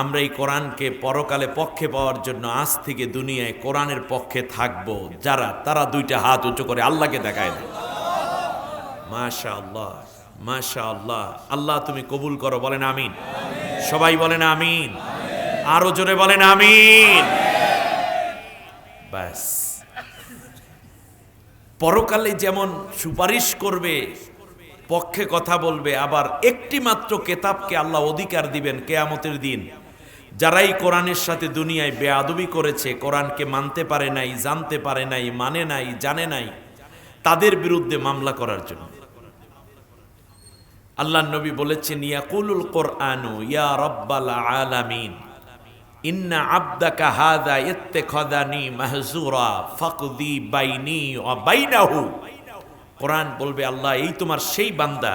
আমরা এই কোরআনকে পরকালে পক্ষে পাওয়ার জন্য আজ থেকে দুনিয়ায় কোরআনের পক্ষে থাকব। যারা, তারা দুইটা হাত উঁচু করে আল্লাহকে দেখায় দেয় মাশা আল্লাহ মাশা আল্লাহ আল্লাহ তুমি কবুল করো, বলেন আমিন। সবাই বলেন আমিন। আরও জোরে বলেন আমিন। ব্যাস। পরকালে যেমন সুপারিশ করবে, পক্ষে কথা বলবে, আবার একটি মাত্র কেতাবকে আল্লাহ অধিকার দিবেন কেয়ামতের দিন। যারাই কোরআনের সাথে দুনিয়ায় বেয়াদবি করেছে, কোরআনকে মানতে পারে নাই, জানতে পারে নাই মানে নাই, জানে নাই, তাদের বিরুদ্ধে মামলা করার জন্য। আল্লাহ নবী বলেছেন, ইয়াকুলুল কোরআনু ইয়া রব্বাল আলামিন, ইন্না আব্দাকা হাদা ইত্তেখাদানি মাহজুরা, ফাকদি বাইনি ওয়া বাইনাহু। কোরআন বলবে, আল্লাহ, এই তোমার সেই বান্দা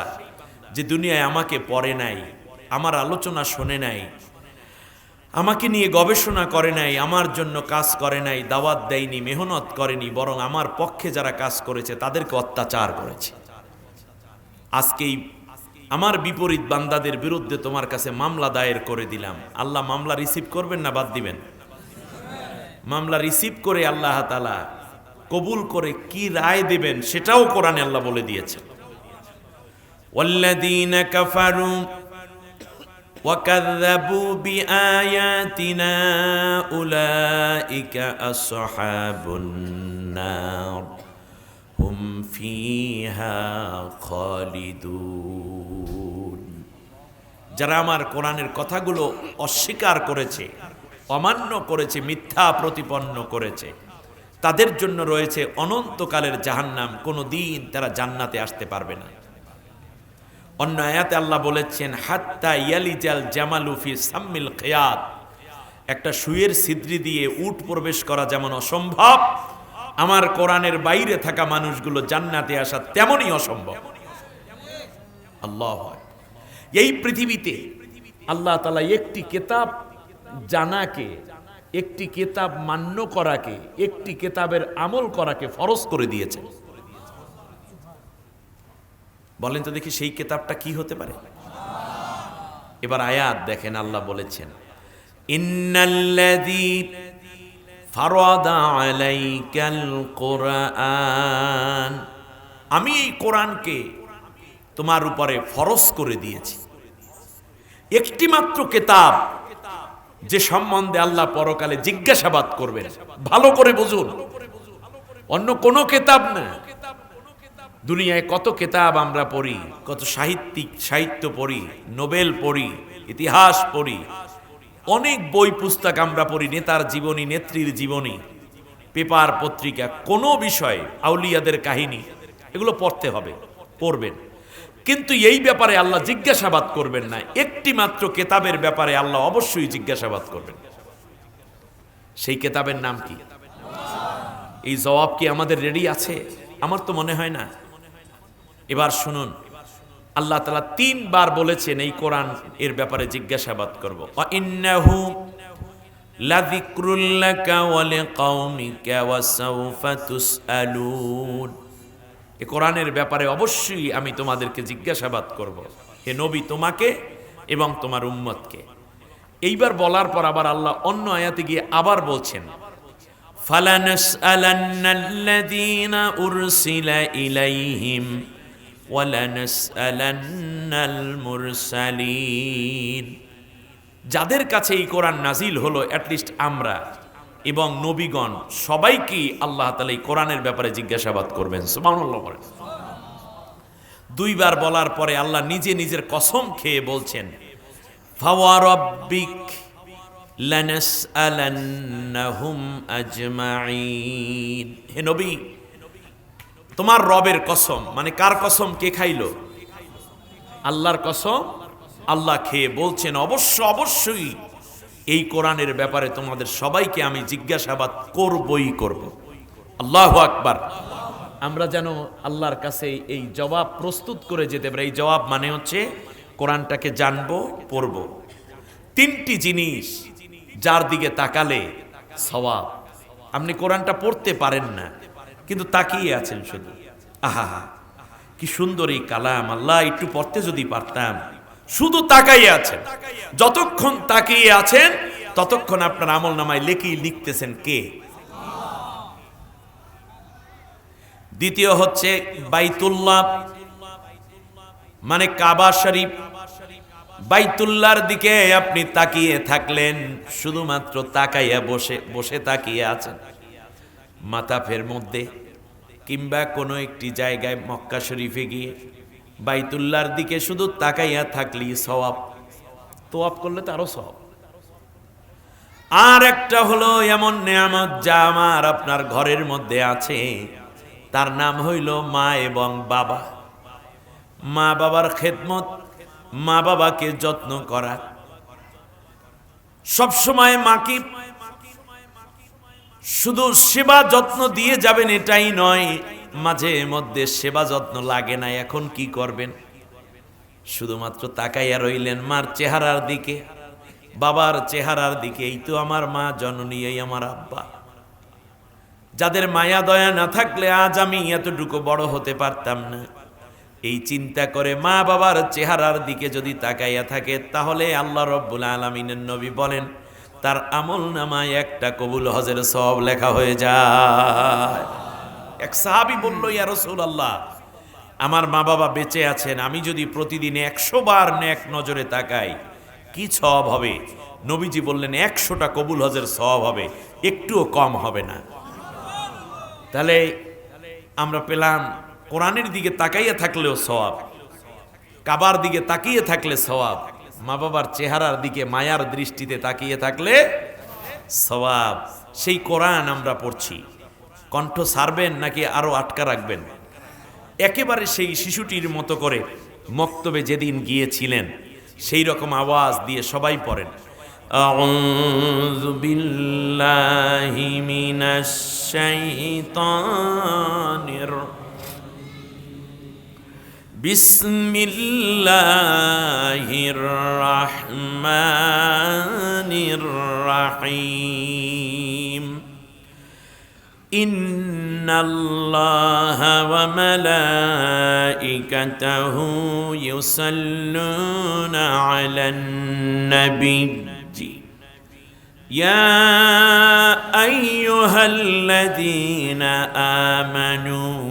যে দুনিয়ায় আমাকে পড়ে নাই, আমার আলোচনা শোনে নাই আমাকে নিয়ে গবেষণা করে নাই আমার জন্য কাজ করে নাই দাওয়াত দেয়নি মেহনত করেনি বরং আমার পক্ষে যারা কাজ করেছে তাদেরকে অত্যাচার করেছে আজকেই আমার বিপরীত বান্দাদের বিরুদ্ধে তোমার কাছে মামলা দায়ের করে দিলাম আল্লাহ মামলা রিসিভ করবেন না বাদ দিবেন মামলা রিসিভ করে আল্লাহ তালা কবুল করে কি রায় দেবেন সেটাও কোরআনে আল্লাহ বলে দিয়েছেন والذين كفروا وكذبوا بآياتنا أولئك أصحاب النار هم فيها خالدون যারা আমার কোরআনের কথাগুলো অস্বীকার করেছে অমান্য করেছে মিথ্যা প্রতিপন্ন করেছে তাদের জন্য রয়েছে অনন্তকালের জাহান্নাম কোনো দিন তারা জান্নাতে আসতে পারবে না অন্য আয়াতে আল্লাহ বলেছেন, হাত্তা ইয়ালিজাল জামালুফি সাম্মিল খেয়াত। একটা সুয়ের সিদ্রি দিয়ে উট প্রবেশ করা যেমন অসম্ভব, আমার কোরআনের বাইরে থাকা মানুষগুলো জান্নাতে আসা তেমনই অসম্ভব। আল্লাহ এই পৃথিবীতে আল্লাহ তালা একটি কেতাব জানাকে, একটি কেতাব মান্য করাকে, একটি কেতাবের আমল করাকে ফরজ করে দিয়েছেন। বলেন তো দেখি সেই কেতাবটা কি হতে পারে? এবার আয়াত দেখেন, আল্লাহ বলেছেন কোরআন আমি এই কোরআনকে তোমার উপরে ফরজ করে দিয়েছি। একটি মাত্র কেতাব যে সম্বন্ধে আল্লাহ পরকালে জিজ্ঞাসাবাদ করবেন। ভালো করে বুঝুন। অন্য কোনো কেতাব না। দুনিয়ায় কত কেতাব আমরা পড়ি, কত সাহিত্যিক সাহিত্য পড়ি, নোবেল পড়ি, ইতিহাস পড়ি, অনেক বই পুস্তক আমরা পড়ি, নেতার জীবনী, নেত্রীর জীবনী, পেপার, পত্রিকা, কোনো বিষয়ে, আউলিয়াদের কাহিনী, এগুলো পড়তে হবে, পড়বেন। কিন্তু এই ব্যাপারে আল্লাহ জিজ্ঞাসাবাদ করবেন না, একটি মাত্র কেতাবের ব্যাপারে আল্লাহ অবশ্যই জিজ্ঞাসাবাদ করবেন। সেই কেতাবের নাম কি? এই জবাব কি আমাদের রেডি আছে? আমার তো মনে হয় না। এবার শুনুন। আল্লাহ তালা তিনবার বলেছেন এই কোরআন এর ব্যাপারে জিজ্ঞাসাবাদ করব। এ কোরআনের ব্যাপারে অবশ্যই আমি তোমাদেরকে জিজ্ঞাসাবাদ করব। হে নবী তোমাকে এবং তোমার উম্মতকে। এইবার বলার পর আবার আল্লাহ অন্য আয়াতে গিয়ে আবার বলছেন ফালানাস আলান্নাল্লাযীনা উরসিলা ইলাইহিম যাদের কাছে এই কোরআন নাজিল হলো অ্যাটলিস্ট আমরা এবং নবীগণ, সবাইকেই আল্লাহ তালা এই কোরআনের ব্যাপারে জিজ্ঞাসাবাদ করবেন। দুইবার বলার পরে আল্লাহ নিজে নিজের কসম খেয়ে বলছেন হে নবী তোমার রবের কসম মানে কার কসম, কে খাইলো? আল্লাহর কসম? আল্লাহ খেয়ে বলছেন, অবশ্য, অবশ্যই এই কোরআনের ব্যাপারে তোমাদের সবাইকে আমি জিজ্ঞাসাবাদ করবই করব। আল্লাহ আকবার। আমরা যেন আল্লাহর কাছে এই জবাব প্রস্তুত করে যেতে পারি। এই জবাব মানে হচ্ছে কোরআনটাকে জানব, পড়ব। তিনটি জিনিস যার দিকে তাকালে সওয়াব। আপনি কোরআনটা পড়তে পারেন না। কিন্তু তাকিয়ে আছেন শুধু। আহা, কি সুন্দর এই কালাম, আল্লাহ একটু পড়তে যদি পারতাম। শুধু তাকাইয়ে আছেন। যতক্ষণ তাকিয়ে আছেন, ততক্ষণ আপনার আমল নামায় লেখি লিখতেছেন কে? দ্বিতীয় হচ্ছে বাইতুল্লাহ মানে কাবা শরীফ। বাইতুল্লাহর দিকে আপনি তাকিয়ে থাকলেন, শুধুমাত্র তাকাইয়া বসে বসে তাকিয়ে আছেন। মাতাফের মধ্যে কিংবা কোনো একটি জায়গায় মক্কা শরীফে গিয়ে বাইতুল্লাহর দিকে শুধু তাকাইয়া থাকলি সওয়াব। তোয়াব করলে তারও সওয়াব। আর একটা হলো এমন নেয়ামত যা আমার আপনার ঘরের মধ্যে আছে। তার নাম হইল মা এবং বাবা। মা বাবার খেদমত, মা বাবাকে যত্ন করা। সবসময় মাকে শুধু সেবা যত্ন দিয়ে যাবেন এটাই নয়, মাঝে মধ্যে সেবা যত্ন লাগে না, এখন কি করবেন? শুধুমাত্র তাকাইয়া রইলেন মার চেহারার দিকে, বাবার চেহারার দিকে, এই তো আমার মা, জননী, এই আমার আব্বা। যাদের মায়া দয়া না থাকলে আজ আমি এতটুকু বড় হতে পারতাম না। এই চিন্তা করে মা বাবার চেহারার দিকে যদি তাকাইয়া থাকে, তাহলে আল্লাহ রব্বুল আলমিনের নবী বলেন তার আমল নামায় একটা কবুল হজের সব লেখা হয়ে যায়। এক সাহাবি বলল, ইয়া রসুল আল্লাহ আমার মা বাবা বেঁচে আছেন, আমি যদি প্রতিদিন একশো বার নেক নজরে তাকাই, কি সব হবে? নবীজি বললেন, একশোটা কবুল হজের সব হবে, একটুও কম হবে না। তাহলে আমরা পেলাম, কোরআনের দিকে তাকাইয়া থাকলেও সওয়াব, কাবার দিকে তাকিয়ে থাকলে সওয়াব। মা বাবার চেহারার দিকে মায়ার দৃষ্টিতে তাকিয়ে থাকলে সওয়াব সেই কোরআন আমরা পড়ছি কণ্ঠ সারবেন নাকি আরো আটকা রাখবেন একেবারে সেই শিশুটির মতো করে মক্তবে যেদিন গিয়েছিলেন সেই রকম আওয়াজ দিয়ে সবাই পড়েন أعوذ بالله من الشيطان الرجيم بسم الله الرحمن الرحيم. إن الله وملائكته يصلون على النبي. يا أيها الذين آمنوا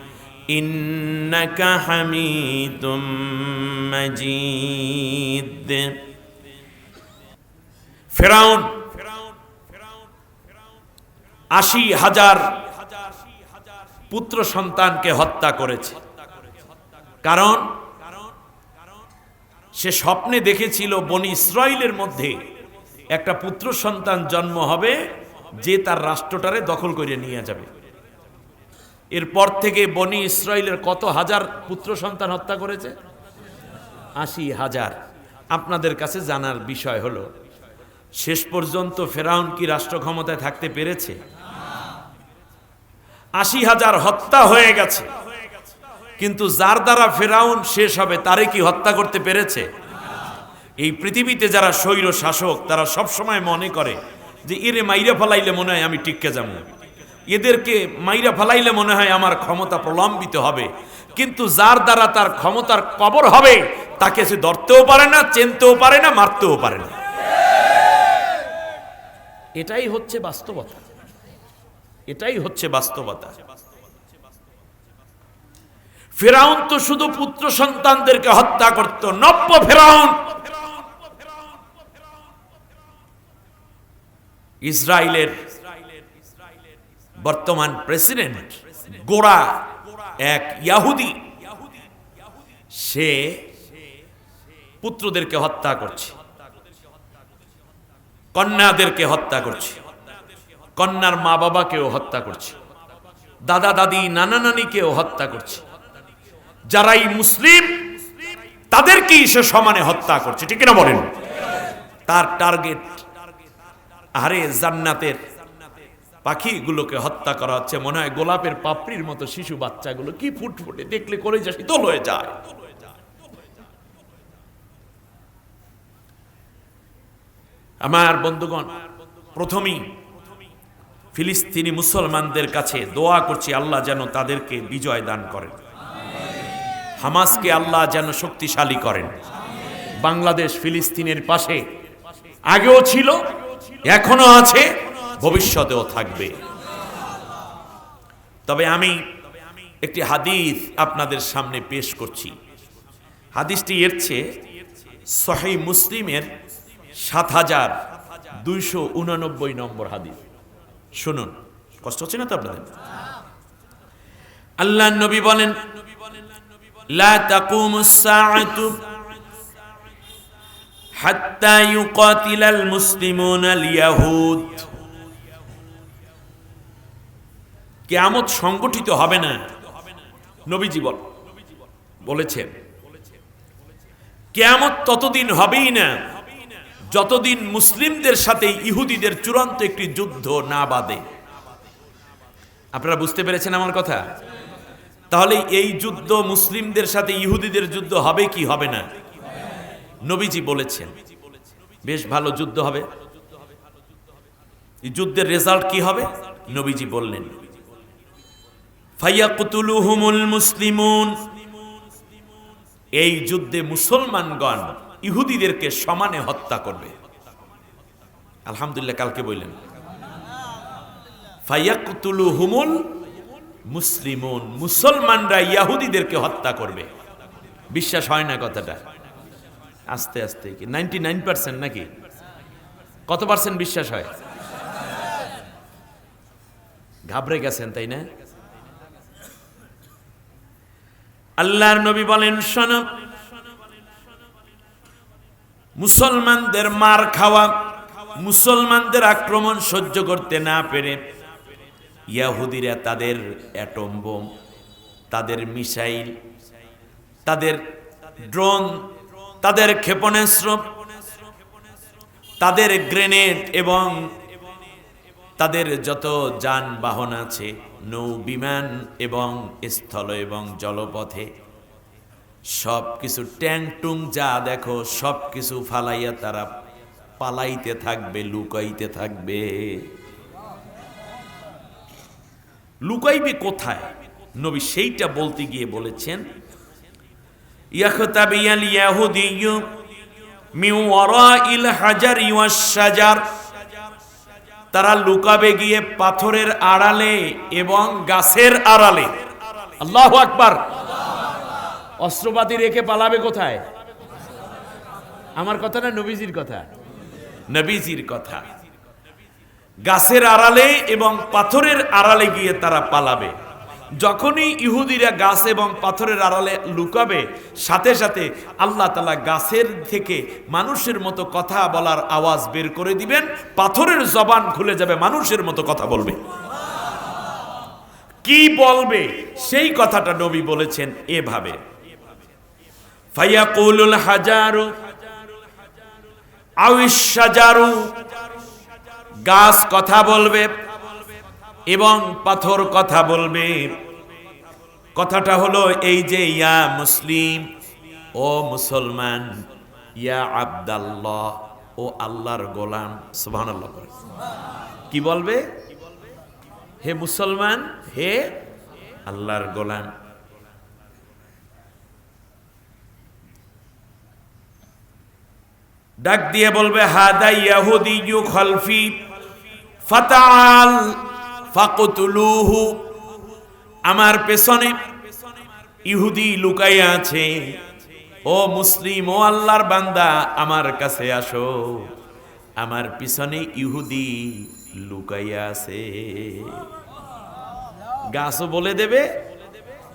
ইন্নাকা হামিদুম মাজিদ ফেরাউন, আশি হাজার পুত্র সন্তানকে হত্যা করেছে। কারণ সে স্বপ্নে দেখেছিল বনি ইসরায়েলের মধ্যে একটা পুত্র সন্তান জন্ম হবে, যে তার রাষ্ট্রটারে দখল করে নিয়ে যাবে। এরপর থেকে বনি ইসরায়েলের কত হাজার পুত্র সন্তান হত্যা করেছে? আশি হাজার। আপনাদের কাছে জানার বিষয় হলো, শেষ পর্যন্ত ফেরাউন কি রাষ্ট্র ক্ষমতায় থাকতে পেরেছে? আশি হাজার হত্যা হয়ে গেছে। কিন্তু যার দ্বারা ফেরাউন শেষ হবে, তারে কি হত্যা করতে পেরেছে? এই পৃথিবীতে যারা স্বৈর শাসক, তারা সবসময় মনে করে যে, ইরে মাইরে ফলাইলে মনে হয় আমি টিককে যাব। এদেরকে মাইরা ফলাইলে মনে হয় আমার ক্ষমতা প্রলম্বিত হবে। কিন্তু যার দ্বারা তার ক্ষমতার কবর হবে, তাকে সে ধরতেও পারে না, চেনতেও পারে না, মারতেও পারে না। এটাই হচ্ছে বাস্তবতা। এটাই হচ্ছে বাস্তবতা। ফেরাউন তো শুধু পুত্র সন্তানদেরকে হত্যা করত, নব্য ফেরাউন। ইসরায়েলের বর্তমান প্রেসিডেন্ট গোড়া এক ইয়াহুদি। সে পুত্রদেরকে হত্যা করছে, কন্যাদেরকে হত্যা করছে, কন্যার মা বাবাকেও হত্যা করছে দাদা দাদি নানা নানিকেও হত্যা করছে। যারাই মুসলিম, তাদেরকেই সে সমানে হত্যা করছে, ঠিক না বলেন? তার টার্গেট আরে জান্নাতের পাখিগুলোকে হত্যা করা হচ্ছে। মনে হয় গোলাপের পাপড়ির মতো শিশু বাচ্চাগুলো কি ফুটফুটে দেখলে করে যা শীতল হয়ে যায়। আমার বন্ধুগণ, প্রথমেই ফিলিস্তিনি মুসলমানদের কাছে দোয়া করছি, আল্লাহ যেন তাদেরকে বিজয় দান করেন। হামাসকে আল্লাহ যেন শক্তিশালী করেন। বাংলাদেশ ফিলিস্তিনের পাশে আগেও ছিল, এখনও আছে। ভবিষ্যতেও থাকবে। তবে আমি একটি হাদিস আপনাদের সামনে পেশ করছি। হাদিসটি এর চেয়ে সহি মুসলিমের সাত হাজার দুইশো উনানব্বই নম্বর হাদিস। শুনুন, কষ্ট হচ্ছে না তো আপনাদের? আল্লাহ নবী বলেন, লা তাকুমুস সাআতু হাত্তা ইউকাতিলাল মুসলিমুন আল ইয়াহুদ কিয়ামত সংগঠিত হবে না। নবীজি বল, বলেছেন, কেয়ামত ততদিন হবেই না যতদিন মুসলিমদের সাথে ইহুদিদের চূড়ান্ত একটি যুদ্ধ না বাদে আপনারা বুঝতে পেরেছেন আমার কথা? তাহলে এই যুদ্ধ মুসলিমদের সাথে ইহুদিদের যুদ্ধ হবে কি হবে না? নবীজি বলেছেন, বেশ ভালো যুদ্ধ হবে। যুদ্ধের রেজাল্ট কি হবে? নবীজি বললেন ফাইয়াকুতুলুহুমুল মুসলিমুন। এই যুদ্ধে মুসলমানগণ ইহুদিদেরকে সমানে হত্যা করবে। আলহামদুলিল্লাহ, কালকে বললেন। ফাইয়াকুতুলু হুমুল মুসলিমুন, মুসলমানরা ইয়াহুদিদেরকে হত্যা করবে। বিশ্বাস হয় না কথাটা? আস্তে আস্তে কি? নাইনটি নাইন পার্সেন্ট নাকি? কত পার্সেন্ট বিশ্বাস হয়? ঘাবড়ে গেছেন, তাই না? আল্লাহর নবী বলেন, শোনো, মুসলমানদের মার খাওয়া, মুসলমানদের আক্রমণ সহ্য করতে না পেরে ইয়াহুদিরা তাদের অ্যাটম বোম, তাদের মিসাইল, তাদের ড্রোন, তাদের ক্ষেপণাস্ত্র, তাদের গ্রেনেড এবং তাদের যত যানবাহন আছে নৌ বিমান এবং স্থল এবং জলপথে। সব কিছু ট্যাং টুং যা দেখো সব কিছু ফালাইয়া তারা পালাইতে থাকবে, লুকাইতে থাকবে। লুকাইবে কোথায়? নবী সেইটা বলতে গিয়ে বলেছেন, ইয়াখতাবিয়াল ইয়াহুদিয়্যু মিন ওয়ারাইল হাজারি ওয়াস শাজার। তারা লুকাবে গিয়ে পাথরের আড়ালে এবং গাছের আড়ালে। আল্লাহ আকবার। অস্ত্রপাতি রেখে পালাবে কোথায়? আমার কথা না নবীজির কথা? নবীজির কথা। গাছের আড়ালে এবং পাথরের আড়ালে গিয়ে তারা পালাবে। যখনই ইহুদিরা গাছ এবং পাথরের আড়ালে লুকাবে, সাথে সাথে আল্লাহ তালা গাছের থেকে মানুষের মতো কথা বলার আওয়াজ বের করে দিবেন, পাথরের জবান খুলে যাবে, মানুষের মতো কথা বলবে। কি বলবে? সেই কথাটা নবী বলেছেন এভাবে। হাজারু গাছ কথা বলবে এবং পাথর কথা বলবে। কথাটা হলো এই যে, ইয়া মুসলিম, ও মুসলমান, ইয়া আবদাল্লাহ, ও আল্লাহর গোলাম, সুবহানাল্লাহ কি বলবে? হে মুসলমান, হে আল্লাহর গোলাম। ডাক দিয়ে বলবে হাদা ইয়াহুদি ইউ খলফি, ফাতাল ফাকতুলুহু। আমার পেছনে ইহুদি লুকাইয়া আছে। ও মুসলিম, ও আল্লাহর বান্দা, আমার কাছে আসো। আমার পিছনে ইহুদি লুকাইয়া আছে। গাছও বলে দেবে,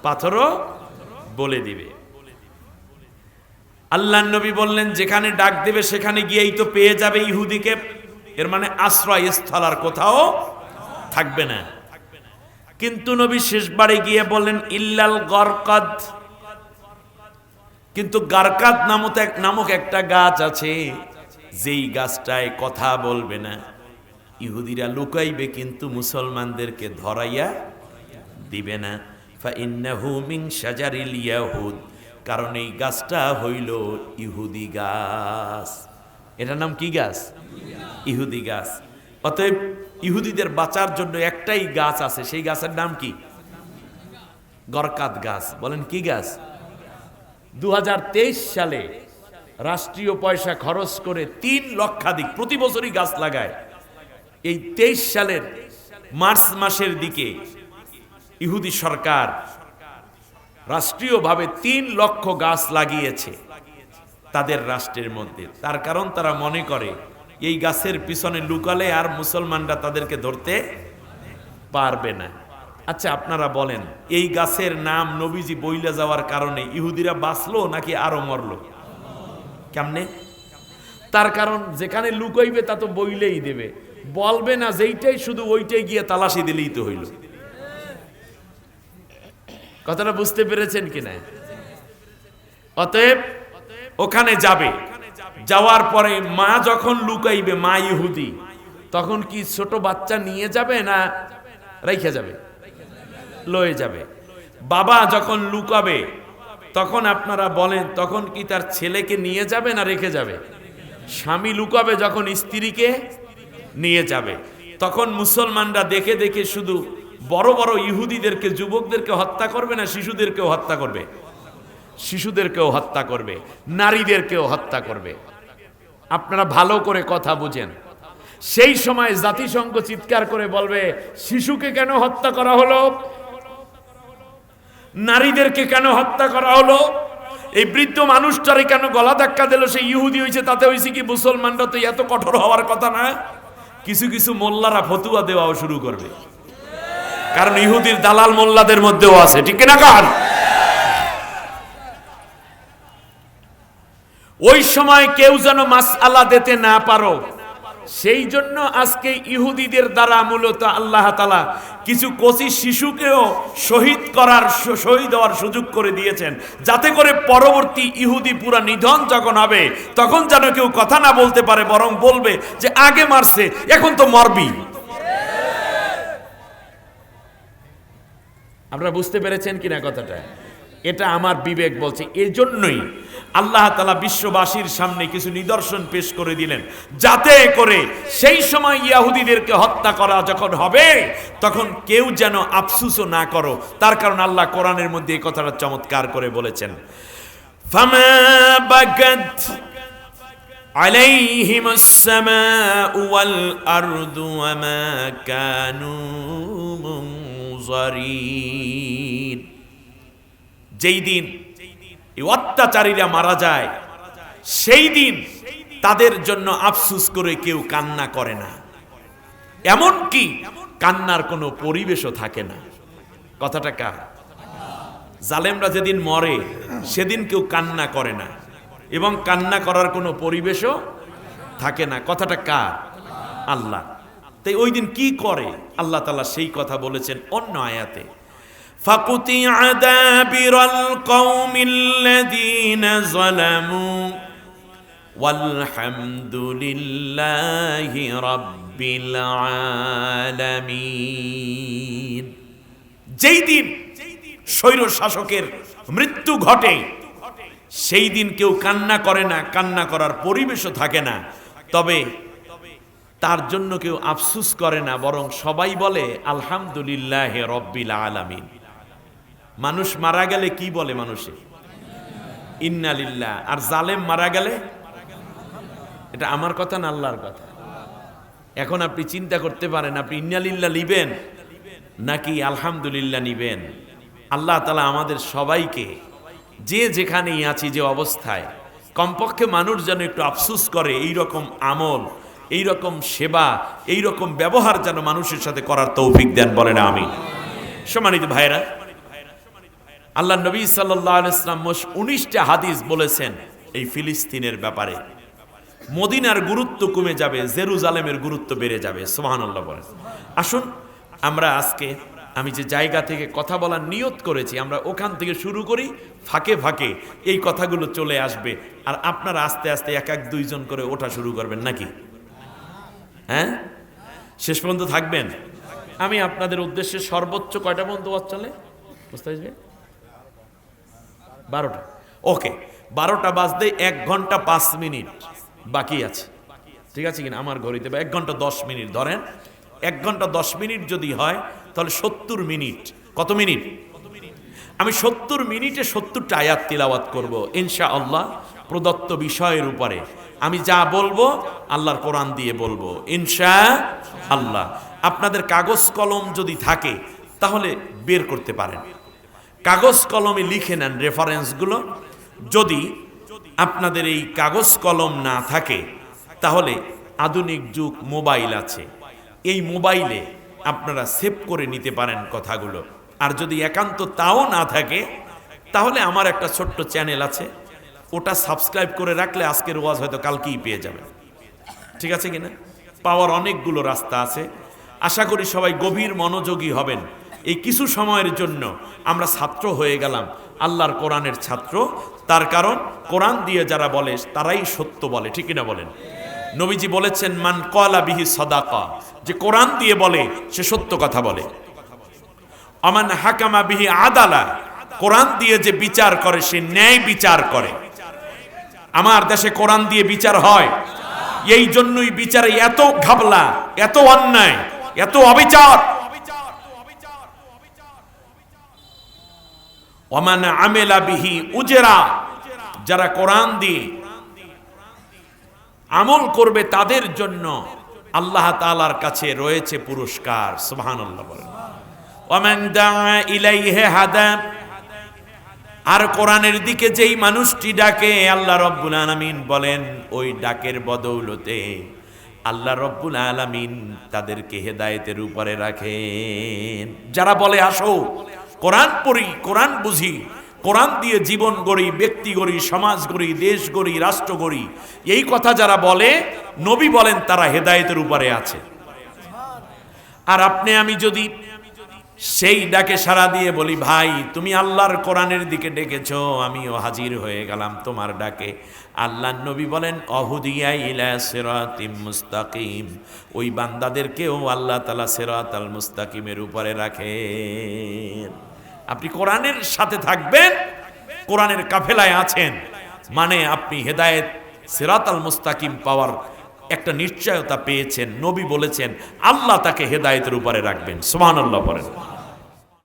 পাথরও বলে দিবে। আল্লাহ নবী বললেন, যেখানে ডাক দেবে, সেখানে গিয়েই তো পেয়ে যাবে ইহুদিকে। এর মানে আশ্রয় স্থল আর কোথাও থাকবে না। কিন্তু নবী শেষবারে গিয়ে বললেন, ইল্লাল গরকাদ। কিন্তু গারকাত নামক নামক একটা গাছ আছে, যেই গাছটায় কথা বলবে না। ইহুদিরা লুকাইবে, কিন্তু মুসলমানদেরকে ধরাইয়া দিবে না। শাজারিল ইয়াহুদ। কারণ এই গাছটা হইল ইহুদি গাছ। এটার নাম কি গাছ? ইহুদি গাছ। অতএব ইহুদিদের বাঁচার জন্য একটাই গাছ আছে, সেই গাছের নাম কি? গরকাত গাছ। বলেন কি গাছ? দু হাজার তেইশ সালে রাষ্ট্রীয় পয়সা খরচ করে তিন লক্ষাধিক প্রতি বছরই গাছ লাগায়। এই তেইশ সালের মার্চ মাসের দিকে ইহুদি সরকার রাষ্ট্রীয়ভাবে তিন লক্ষ গাছ লাগিয়েছে তাদের রাষ্ট্রের মধ্যে। তার কারণ তারা মনে করে এই গাছের পিছনে লুকালে আর মুসলমানরা তাদেরকে ধরতে পারবে না। আচ্ছা আপনারা বলেন, এই গাছের নাম নবীজি বইলে যাওয়ার কারণে ইহুদিরা বাঁচলো নাকি আরও মরলো? কেমনে? তার কারণ, যেখানে লুকাইবে তা তো বইলেই দেবে। বলবে না যেইটাই, শুধু ওইটাই গিয়ে তালাশি দিলেই তো হইল। কথাটা বুঝতে পেরেছেন কিনা অতএব, ওখানে যাবে। যাওয়ার পরে মা যখন লুকাইবে, মা ইহুদি, তখন কি ছোট বাচ্চা নিয়ে যাবে না রাইখা যাবে? লয়ে যাবে। বাবা যখন লুকাবে, তখন আপনারা বলেন, তখন কি তার ছেলেকে নিয়ে যাবে না রেখে যাবে? স্বামী লুকাবে যখন স্ত্রীকে নিয়ে যাবে। তখন মুসলমানরা দেখে দেখে শুধু বড় বড় ইহুদিদেরকে, যুবকদেরকে হত্যা করবে না শিশুদেরকেও হত্যা করবে? শিশুদেরকেও হত্যা করবে, নারীদেরকেও হত্যা করবে। আপনারা ভালো করে কথা বুঝেন। সেই সময় জাতিসংঘ চিৎকার করে বলবে, শিশুকে কেন হত্যা করা হলো? নারীদেরকে কেন হত্যা করা হলো? এই বৃদ্ধ মানুষটারে কেন গলা ধাক্কা দিল? সে ইহুদি হয়েছে তাতে হয়েছে কি মুসলমানরা তো এত কঠোর হওয়ার কথা না? কিছু কিছু মোল্লারা ফতুয়া দেওয়াও শুরু করবে। কারণ ইহুদির দালাল মোল্লাদের মধ্যেও আছে, ঠিক না কার ওই সময় কেউ যেন মাস আল্লাহ দিতে না পারো। সেই জন্য আজকে ইহুদিদের দ্বারা মূলত আল্লাহ তালা কিছু কচি শিশুকেও শহীদ করার শহীদ হওয়ার সুযোগ করে দিয়েছেন। যাতে করে পরবর্তী ইহুদি পুরা নিধন যখন হবে, তখন যেন কেউ কথা না বলতে পারে, বরং বলবে যে, আগে মারছে, এখন তো মরবি। আপনারা বুঝতে পেরেছেন কিনা কথাটা? এটা আমার বিবেক বলছে এজন্যই আল্লাহ তালা বিশ্ববাসীর সামনে কিছু নিদর্শন পেশ করে দিলেন যাতে করে সেই সময় ইয়াহুদিদেরকে হত্যা করা যখন হবে তখন কেউ যেন আফসুসও না করো তার কারণ আল্লাহ কোরআনের মধ্যে এই কথাটা চমৎকার করে বলেছেন ফামা বাগাত عليهم السماء والأرض وما كانوا منظرين যেই দিন এই অত্যাচারীরা মারা যায়, সেই দিন তাদের জন্য আফসুস করে কেউ কান্না করে না। এমন কি কান্নার কোনো পরিবেশও থাকে না। কথাটা কার? জালেমরা যেদিন মরে, সেদিন কেউ কান্না করে না। এবং কান্না করার কোনো পরিবেশও থাকে না। কথাটা কার? আল্লাহ। তাই ওই দিন কি করে? আল্লাহ তালা সেই কথা বলেছেন অন্য আয়াতে। فقطع دابر القوم الذين ظلموا والحمد لله رب العالمين যেই দিন স্বৈর শাসকের মৃত্যু ঘটে সেই দিন কেউ কান্না করে না কান্না করার পরিবেশও থাকে না তবে তার জন্য কেউ আফসুস করে না বরং সবাই বলে আলহামদুলিল্লাহ রব্বিল আলামিন মানুষ মারা গেলে কি বলে মানুষে? ইন্নালিল্লাহ আর জালেম মারা গেলে? এটা আমার কথা না আল্লাহর কথা? এখন আপনি চিন্তা করতে পারেন, আপনি ইন্নালিল্লাহ নিবেন নাকি আলহামদুলিল্লাহ নিবেন? আল্লাহ তালা আমাদের সবাইকে যে যেখানেই আছি, যে অবস্থায়, কমপক্ষে মানুষ যেন একটু আফসুস করে এই রকম আমল এই রকম সেবা এই রকম ব্যবহার যেন মানুষের সাথে করার তৌফিক দেন, বলেন আমি সম্মানিত ভাইরা আল্লাহ নবী সাল্লাহ ইসলাম উনিশটা হাদিস বলেছেন এই ফিলিস্তিনের ব্যাপারে। মদিনার গুরুত্ব কমে যাবে, জেরুজালেমের গুরুত্ব বেড়ে যাবে সোহান আল্লাহ বলেন। আসুন, আমরা আজকে, আমি যে জায়গা থেকে কথা বলার নিয়ত করেছি, আমরা ওখান থেকে শুরু করি, ফাঁকে ফাঁকে এই কথাগুলো চলে আসবে। আর আপনারা আস্তে আস্তে এক এক দুইজন করে ওঠা শুরু করবেন নাকি? হ্যাঁ? শেষ পর্যন্ত থাকবেন? আমি আপনাদের উদ্দেশ্যে সর্বোচ্চ কয়টা পর্যন্ত চলে? বুঝতে পারছি? বারোটা। ওকে বারোটা বাজতে এক ঘণ্টা পাঁচ মিনিট বাকি আছে। ঠিক আছে কিনা? আমার ঘড়িতে বা এক ঘণ্টা দশ মিনিট। ধরেন এক ঘণ্টা দশ মিনিট যদি হয়, তাহলে সত্তর মিনিট। কত মিনিট? আমি সত্তর মিনিটে সত্তরটা আয়াত তিলাওয়াত করব ইনশা আল্লাহ প্রদত্ত বিষয়ের উপরে। আমি যা বলব, আল্লাহর কোরআন দিয়ে বলব ইনশা আল্লাহ আপনাদের কাগজ কলম যদি থাকে, তাহলে বের করতে পারেন। কাগজ কলমে লিখে নেন রেফারেন্সগুলো যদি আপনাদের এই কাগজ কলম না থাকে, তাহলে আধুনিক যুগ মোবাইল আছে। এই মোবাইলে আপনারা সেভ করে নিতে পারেন কথাগুলো। আর যদি একান্ত তাও না থাকে, তাহলে আমার একটা ছোট্ট চ্যানেল আছে। ওটা সাবস্ক্রাইব করে রাখলে আজকের ওয়াজ হয়তো কালকেই পেয়ে যাবেন। ঠিক আছে কিনা? পাওয়ার অনেকগুলো রাস্তা আছে। আশা করি সবাই গভীর মনোযোগী হবেন। এই কিছু সময়ের জন্য আমরা ছাত্র হয়ে গেলাম, আল্লাহর কোরআনের ছাত্র। তার কারণ, কোরআন দিয়ে যারা বলে, তারাই সত্য বলে, ঠিক না বলেন? নবীজি বলেছেন, মান কলা বিহি সদাকা যে কোরআন দিয়ে বলে, সে সত্য কথা বলে। অমান হাকামা বিহি আদালা, কোরআন দিয়ে যে বিচার করে, সে ন্যায় বিচার করে। আমার দেশে কোরআন দিয়ে বিচার হয়। এই জন্যই বিচারে এত ঘাবলা, এত অন্যায়, এত অবিচার। অমান আমেলা বিহি উজেরা, যারা কোরআন দিয়ে আমল করবে তাদের জন্য আল্লাহ তাআলার কাছে রয়েছে পুরস্কার বলেন। ওমান দা আর কোরআনের দিকে যেই মানুষটি ডাকে, আল্লাহ রব্বুল আলামিন বলেন, ওই ডাকের বদৌলতে আল্লাহ রব্বুল আলামিন তাদেরকে হেদায়েতের উপরে রাখেন। যারা বলে, আসো কোরআন পড়ি, কোরআন বুঝি, কোরআন দিয়ে জীবন গড়ি, ব্যক্তি গড়ি, সমাজ গড়ি, দেশ গড়ি, রাষ্ট্র গড়ি। এই কথা যারা বলে, নবী বলেন তারা হেদায়েতের উপরে আছে। আর আপনি, আমি যদি সেই ডাকে সাড়া দিয়ে বলি, ভাই, তুমি আল্লাহর কোরআনের দিকে ডেকেছ, আমিও হাজির হয়ে গেলাম তোমার ডাকে। আল্লাহ নবী বলেন মুস্তাকিম। ওই বান্দাদেরকেও আল্লাহ তালা সিরাত আল মুস্তাকিমের উপরে রাখেন। আপনি কোরআনের সাথে থাকবেন, কোরআনের কাফেলায় আছেন মানে আপনি হেদায়েত সিরাত আল মুস্তাকিম পাওয়ার একটা নিশ্চয়তা পেয়েছেন নবী বলেছেন আল্লাহ তাকে হেদায়তের উপরে রাখবেন। সুবহানাল্লাহ বলেন।